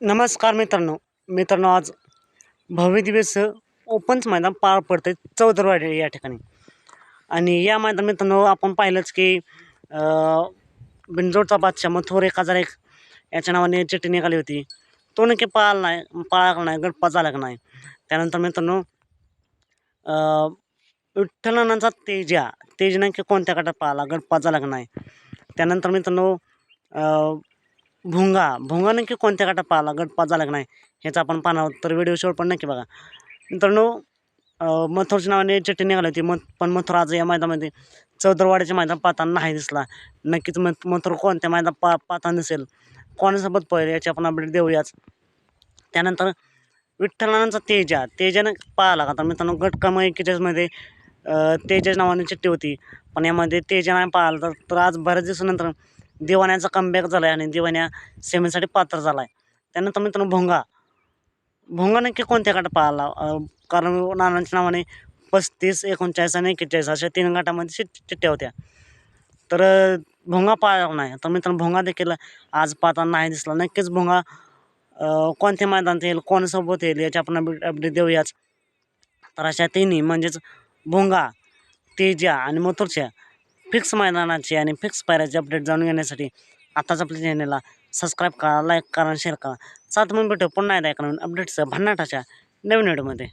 नमस्कार मित्रांनो. मित्रांनो आज भव्य दिवस ओपनच मैदान पार पडते चौदरवाडी या ठिकाणी. आणि या मैदान मित्रांनो आपण पाहिलंच की बिंजोडचा बिनजोडचा बादशाह मथोर एक हजार एक याच्या नावाने चिठ्ठी निघाली होती. तो नक्की पळाला नाही पळाला का नाही गटपा झाला का नाही. त्यानंतर मित्रांनो विठ्ठलानाचा तेजा तेज नक्की कोणत्या गटात पळाला गडपा झाला का नाही? त्यानंतर मित्रांनो भुंगा. भुंगा नक्की कोणत्या गटात पाहिला? गटपात झाला की नाही? ह्याचा आपण पाहणार आहोत. तर व्हिडिओ शेवट पण नक्की बघा. मित्रांनो मथुरच्या नावाने चिठ्ठी निघाली होती. मथ पण मथुर आज या मैदानामध्ये चौदरवाड्याच्या मैदान पाहताना नाही दिसला. नक्कीच मथ मथुर कोणत्या मैदान पा पाहताना दिसेल? कोणासोबत पहिले याची आपण अपडेट देऊयाच त्यानंतर विठ्ठलानांचा तेजा. तेजानं पाहिला का? तर मित्रांनो गट क्रमांक एकेचाळीसमध्ये तेजाच्या नावाने चिठ्ठी होती. पण यामध्ये तेजा नाही पाहिला. तर तर आज बऱ्याच दिवसानंतर दिवाण्याचा कमबॅक झाला आहे आणि दिवाण्या सेमीसाठी पात्र झाला आहे त्यानंतर मित्रांनो भोंगा. भोंगा नक्की कोणत्या गटात पाहिला कारण नानांच्या नावाने पस्तीस एकोणचाळीस आणि एक्केचाळीस अशा तीन गटामध्ये चिठ्ठ्या होत्या. तर भोंगा पाळला नाही. तर मित्रांनो भोंगा देखील आज पाहताना नाही दिसला. नक्कीच भोंगा कोणत्या मैदानात येईल कोणासोबत येईल याची आपण अपडेट अपडेट देऊयाच. तर अशा तिन्ही म्हणजेच भोंगा तेजा आणि मथुरच्या फिक्स मैदानाची आणि फिक्स पायऱ्याची अपडेट जाणून घेण्यासाठी आताच आपल्या चॅनलला सबस्क्राईब करा लाईक करा शेअर करा. सात मग भेटू पुन्हा एकदा एका नवीन अपडेट्स भन्नाटाच्या नवीन व्हिडिओमध्ये